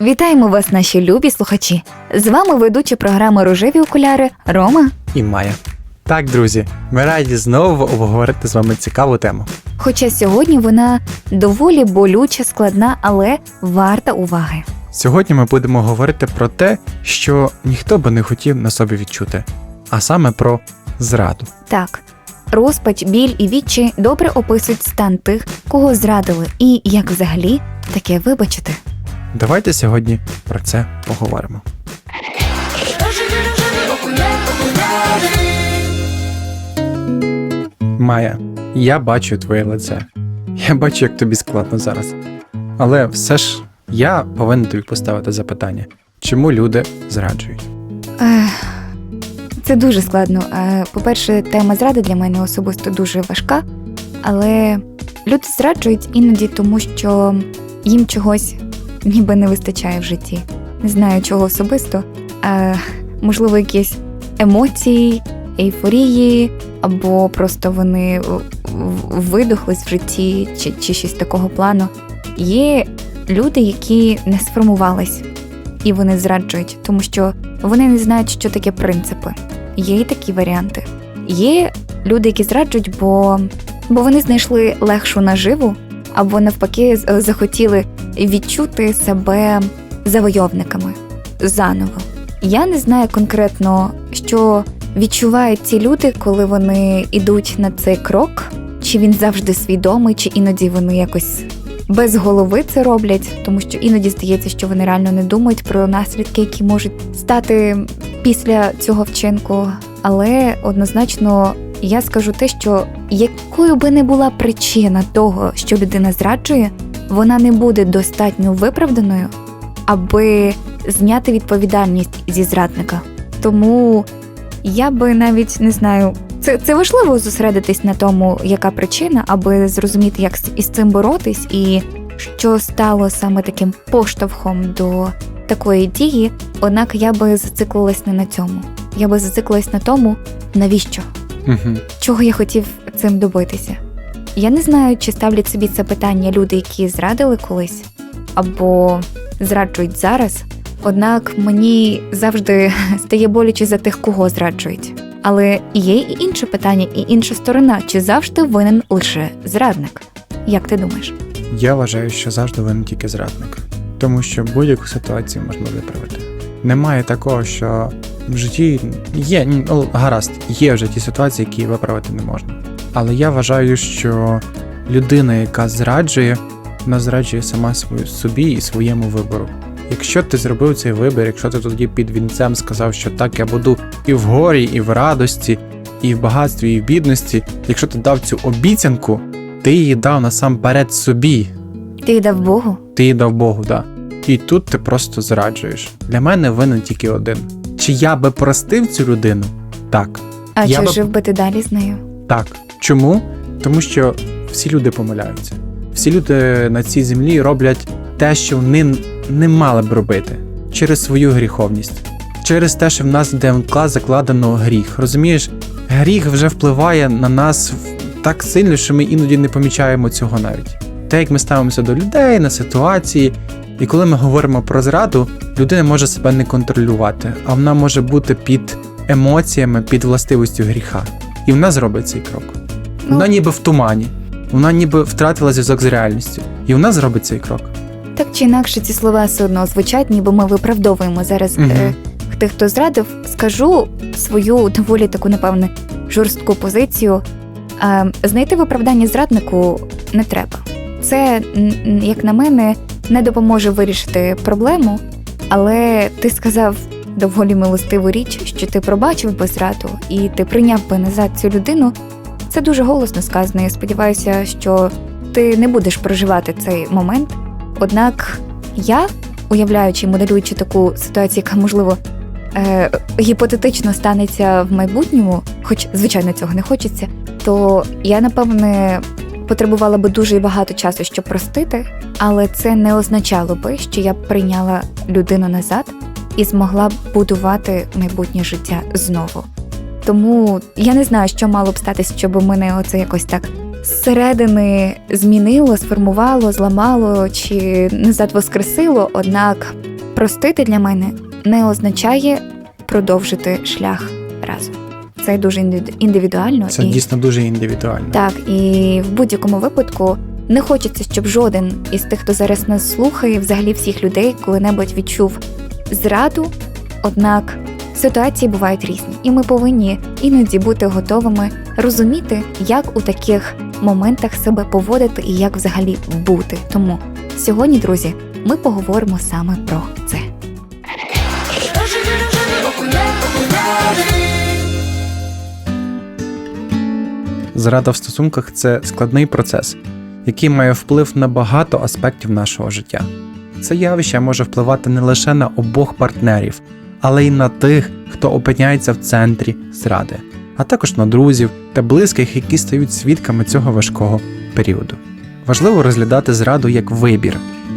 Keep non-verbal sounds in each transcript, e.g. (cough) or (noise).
Вітаємо вас, наші любі слухачі! З вами ведучі програми Рожеві окуляри Рома. і Майя. Так, друзі, ми раді знову обговорити з вами цікаву тему. Хоча сьогодні вона доволі болюча, складна, але варта уваги. Сьогодні ми будемо говорити про те, що ніхто би не хотів на собі відчути, а саме про зраду. Так, розпач, біль і відчай добре описують стан тих, кого зрадили, і як взагалі таке вибачити. Давайте сьогодні про це поговоримо. Майя, я бачу твоє лице. Я бачу, як тобі складно зараз. Але все ж я повинен тобі поставити запитання, чому люди зраджують? Це дуже складно. Е, По-перше, тема зради для мене особисто дуже важка, але люди зраджують іноді тому, що їм чогось ніби не вистачає в житті. Не знаю чого особисто. Е, Можливо, якісь емоції, ейфорії, або просто вони видохлись в житті, чи, чи щось такого плану. Є люди, які не сформувались, і вони зраджують, тому що вони не знають, що таке принципи. Є і такі варіанти. Є люди, які зраджують, бо, бо вони знайшли легшу наживу, або навпаки захотіли відчути себе завойовниками заново. Я не знаю конкретно, що відчувають ці люди, коли вони йдуть на цей крок, чи він завжди свідомий, чи іноді вони якось без голови це роблять, тому що іноді здається, що вони реально не думають про наслідки, які можуть стати після цього вчинку. Але однозначно я скажу те, що якою би не була причина того, що людина зраджує, вона не буде достатньо виправданою, аби зняти відповідальність зі зрадника. Тому я би навіть не знаю. Це, це важливо зосередитись на тому, яка причина, аби зрозуміти, як із цим боротись, і що стало саме таким поштовхом до такої дії. Однак я би зациклилась не на цьому. Я би зациклилась на тому, навіщо, Угу. чого я хотів цим добитися. Я не знаю, чи ставлять собі це питання люди, які зрадили колись, або зраджують зараз. Однак мені завжди (laughs) стає боляче за тих, кого зраджують. Але є і інше питання, і інша сторона, чи завжди винен лише зрадник? Як ти думаєш? Я вважаю, що завжди винен тільки зрадник, тому що будь-яку ситуацію можна виправити. Немає такого, що в житті є ну, гаразд, є в житті ситуації, які виправити не можна. Але я вважаю, що людина, яка зраджує, вона зраджує сама собі і своєму вибору. Якщо ти зробив цей вибір, якщо ти тоді під вінцем сказав, що так я буду і в горі, і в радості, і в багатстві, і в бідності, якщо ти дав цю обіцянку, ти її дав насамперед собі, Ти й дав Богу? ти її дав Богу, да. І тут ти просто зраджуєш. Для мене винен тільки один. Чи я би простив цю людину? Так. А Я чи би- жив би ти далі з нею? Так. Чому? Тому що всі люди помиляються. Всі люди на цій землі роблять те, що вони не мали б робити через свою гріховність, через те, що в нас в ДНК закладено гріх. Розумієш, гріх вже впливає на нас так сильно, що ми іноді не помічаємо цього навіть. Те, як ми ставимося до людей, на ситуації. І коли ми говоримо про зраду, людина може себе не контролювати, а вона може бути під емоціями, під властивістю гріха. І вона зробить цей крок. Ну. Вона ніби в тумані, вона ніби втратила зв'язок з реальністю. І вона зробить цей крок. Так чи інакше ці слова все одно звучать, ніби ми виправдовуємо зараз Мгм. е, тих, хто зрадив. Скажу свою доволі таку, напевне, жорстку позицію. Е, знайти виправдання зраднику не треба. Це, як на мене, не допоможе вирішити проблему, але ти сказав доволі милостиву річ, що ти пробачив би зраду і ти прийняв би назад цю людину. Це дуже голосно сказано. Я сподіваюся, що ти не будеш проживати цей момент. Однак я, уявляючи, моделюючи таку ситуацію, яка можливо е, гіпотетично станеться в майбутньому, хоч звичайно цього не хочеться, то я напевне потребувала би дуже багато часу, щоб простити, але це не означало би, що я б прийняла людину назад. і змогла б будувати майбутнє життя знову. Тому я не знаю, що мало б статись, щоб мене оце якось так зсередини змінило, сформувало, зламало чи назад воскресило. Однак простити для мене не означає продовжити шлях разом. Це дуже інди- індивідуально Це і дійсно дуже індивідуально. так, і в будь-якому випадку не хочеться, щоб жоден із тих, хто зараз нас слухає, взагалі всіх людей коли-небудь відчув зраду. Однак ситуації бувають різні, і ми повинні іноді бути готовими розуміти, як у таких моментах себе поводити і як взагалі бути. Тому сьогодні, друзі, ми поговоримо саме про це. Зрада в стосунках це складний процес, який має вплив на багато аспектів нашого життя. Це явище може впливати не лише на обох партнерів, але й на тих, хто опиняється в центрі зради, а також на друзів та близьких, які стають свідками цього важкого періоду. Важливо розглядати зраду як вибір,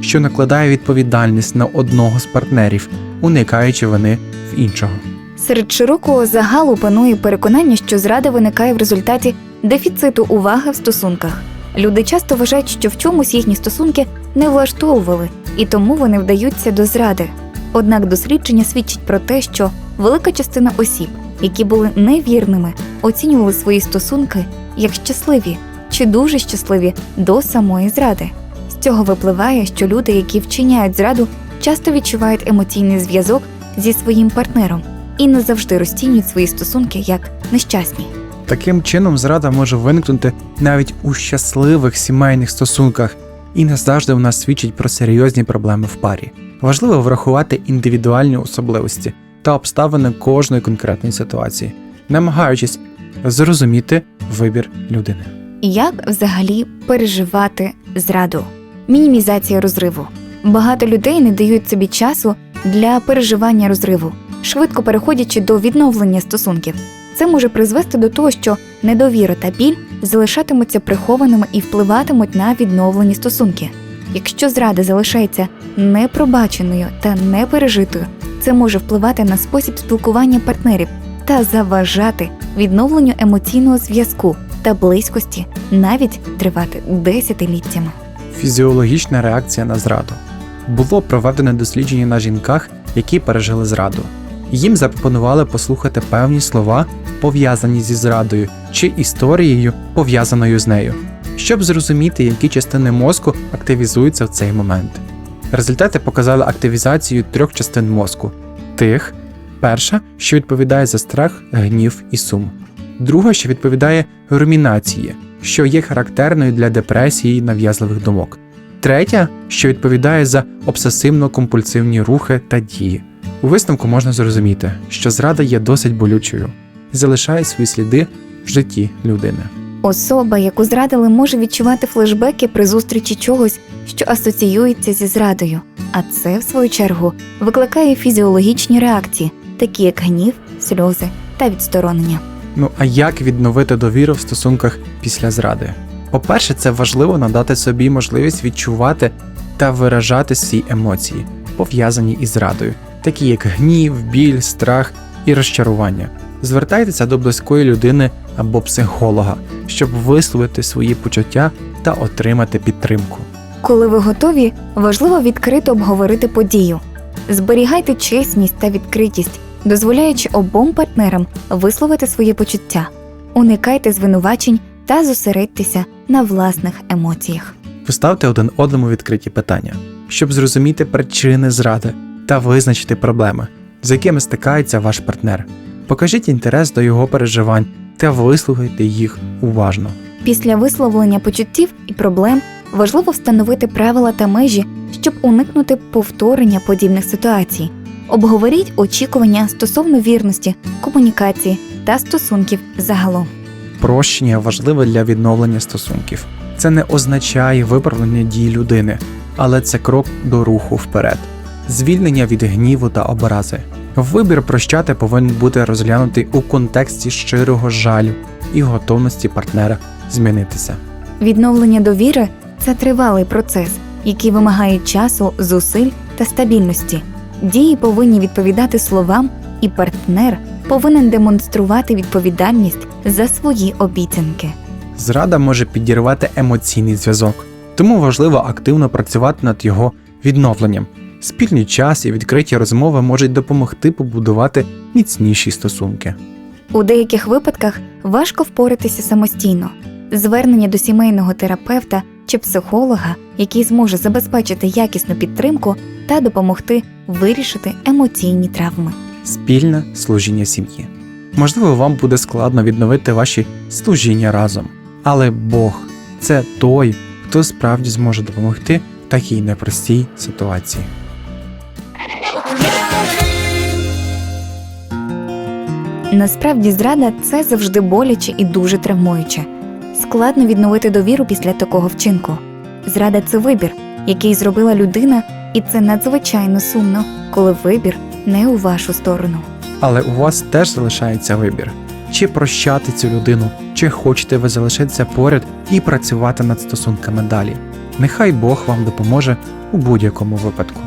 що накладає відповідальність на одного з партнерів, уникаючи вини в іншого. Серед широкого загалу панує переконання, що зрада виникає в результаті дефіциту уваги в стосунках. Люди часто вважають, що в чомусь їхні стосунки не влаштовували, і тому вони вдаються до зради. Однак дослідження свідчить про те, що велика частина осіб, які були невірними, оцінювали свої стосунки як щасливі чи дуже щасливі до самої зради. З цього випливає, що люди, які вчиняють зраду, часто відчувають емоційний зв'язок зі своїм партнером і не завжди розцінюють свої стосунки як нещасні. Таким чином, зрада може виникнути навіть у щасливих сімейних стосунках і не завжди нас свідчить про серйозні проблеми в парі. Важливо врахувати індивідуальні особливості та обставини кожної конкретної ситуації, намагаючись зрозуміти вибір людини. Як взагалі переживати зраду? Мінімізація розриву. Багато людей не дають собі часу для переживання розриву, швидко переходячи до відновлення стосунків. Це може призвести до того, що недовіра та біль залишатимуться прихованими і впливатимуть на відновлені стосунки. Якщо зрада залишається непробаченою та непережитою, це може впливати на спосіб спілкування партнерів та заважати відновленню емоційного зв'язку та близькості, навіть тривати десятиліттями. Фізіологічна реакція на зраду. Було проведено дослідження на жінках, які пережили зраду. Їм запропонували послухати певні слова, пов'язані зі зрадою, чи історією, пов'язаною з нею, щоб зрозуміти, які частини мозку активізуються в цей момент. Результати показали активізацію трьох частин мозку: тих, перша, що відповідає за страх, гнів і сум, друга, що відповідає румінації, що є характерною для депресії і нав'язливих думок. Третя, що відповідає за обсесивно-компульсивні рухи та дії. У висновку можна зрозуміти, що зрада є досить болючою і залишає свої сліди в житті людини. Особа, яку зрадили, може відчувати флешбеки при зустрічі чогось, що асоціюється зі зрадою, а це, в свою чергу, викликає фізіологічні реакції, такі як гнів, сльози та відсторонення. Ну а як відновити довіру в стосунках після зради? По-перше, це важливо надати собі можливість відчувати та виражати свої емоції, пов'язані із зрадою, такі як гнів, біль, страх і розчарування. Звертайтеся до близької людини або психолога, щоб висловити свої почуття та отримати підтримку. Коли ви готові, важливо відкрито обговорити подію. Зберігайте чесність та відкритість, дозволяючи обом партнерам висловити свої почуття. Уникайте звинувачень та зосередьтеся на власних емоціях. Поставте один одному відкриті питання, щоб зрозуміти причини зради та визначити проблеми, з якими стикається ваш партнер. Покажіть інтерес до його переживань та вислухайте їх уважно. Після висловлення почуттів і проблем важливо встановити правила та межі, щоб уникнути повторення подібних ситуацій. Обговоріть очікування стосовно вірності, комунікації та стосунків загалом. Прощення важливе для відновлення стосунків. Це не означає виправлення дій людини, але це крок до руху вперед, звільнення від гніву та образи. Вибір прощати повинен бути розглянутий у контексті щирого жалю і готовності партнера змінитися. Відновлення довіри це тривалий процес, який вимагає часу, зусиль та стабільності. Дії повинні відповідати словам, і партнер повинен демонструвати відповідальність за свої обіцянки. Зрада може підірвати емоційний зв'язок, тому важливо активно працювати над його відновленням. Спільний час і відкриті розмови можуть допомогти побудувати міцніші стосунки. У деяких випадках важко впоратися самостійно. Звернення до сімейного терапевта чи психолога, який зможе забезпечити якісну підтримку та допомогти вирішити емоційні травми. Спільне служіння сім'ї. Можливо, вам буде складно відновити ваші служіння разом, але Бог це той, хто справді зможе допомогти в такій непростій ситуації. Насправді, зрада це завжди боляче і дуже травмуюче. Складно відновити довіру після такого вчинку. Зрада це вибір, який зробила людина, і це надзвичайно сумно, коли вибір не у вашу сторону. Але у вас теж залишається вибір: чи прощати цю людину, чи хочете ви залишитися поряд і працювати над стосунками далі. Нехай Бог вам допоможе у будь-якому випадку.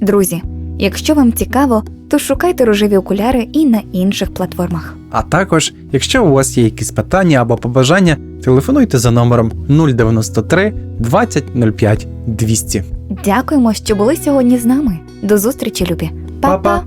Друзі, якщо вам цікаво, то шукайте рожеві окуляри і на інших платформах. А також, якщо у вас є якісь питання або побажання, телефонуйте за номером 093 20 05 200. Дякуємо, що були сьогодні з нами. До зустрічі, любі. Па-па!